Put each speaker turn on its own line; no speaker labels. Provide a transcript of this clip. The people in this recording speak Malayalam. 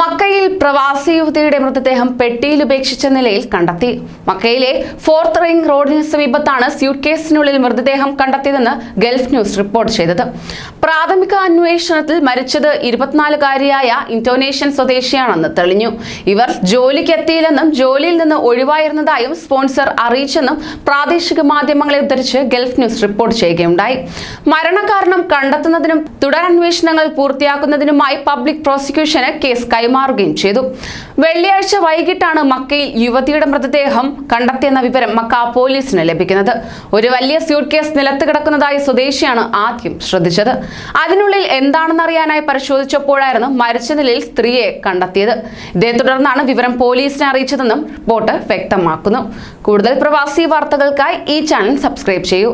മക്കയിൽ പ്രവാസി യുവതിയുടെ മൃതദേഹം പെട്ടിയിൽ ഉപേക്ഷിച്ച നിലയിൽ കണ്ടെത്തി. മക്കയിലെ ഫോർത്ത് റിംഗ് റോഡിന് സമീപത്താണ് സ്യൂട്ട് കേസിനുള്ളിൽ മൃതദേഹം കണ്ടെത്തിയതെന്ന് ഗൾഫ് ന്യൂസ് റിപ്പോർട്ട് ചെയ്തത്. പ്രാഥമിക അന്വേഷണത്തിൽ മരിച്ചത് ഇരുപത്തിനാലുകാരിയായ ഇന്തോനേഷ്യൻ സ്വദേശിയാണെന്ന് തെളിഞ്ഞു. ഇവർ ജോലിക്ക് എത്തിയില്ലെന്നും ജോലിയിൽ നിന്ന് ഒഴിവായിരുന്നതായും സ്പോൺസർ അറിയിച്ചെന്നും പ്രാദേശിക മാധ്യമങ്ങളെ ഉദ്ധരിച്ച് ഗൾഫ് ന്യൂസ് റിപ്പോർട്ട് ചെയ്യുകയുണ്ടായി. മരണകാരണം കണ്ടെത്തുന്നതിനും തുടരന്വേഷണങ്ങൾ പൂർത്തിയാക്കുന്നതിനുമായി പബ്ലിക് പ്രോസിക്യൂഷന് കേസ് കൈമാറുകയും ചെയ്തു. വെള്ളിയാഴ്ച വൈകിട്ടാണ് മക്കയിൽ യുവതിയുടെ മൃതദേഹം കണ്ടെത്തിയെന്ന വിവരം മക്ക പോലീസിന് ലഭിക്കുന്നത്. ഒരു വലിയ സ്യൂട്ട് കേസ് നിലത്ത് കിടക്കുന്നതായി സ്വദേശിയാണ് ആദ്യം ശ്രദ്ധിച്ചത്. അതിനുള്ളിൽ എന്താണെന്നറിയാനായി പരിശോധിച്ചപ്പോഴായിരുന്നു മരിച്ച നിലയിൽ സ്ത്രീയെ കണ്ടെത്തിയത്. ഇതേ തുടർന്നാണ് വിവരം പോലീസിനെ അറിയിച്ചതെന്നും റിപ്പോർട്ട് വ്യക്തമാക്കുന്നു. കൂടുതൽ പ്രവാസി വാർത്തകൾക്കായി ഈ ചാനൽ സബ്സ്ക്രൈബ് ചെയ്യൂ.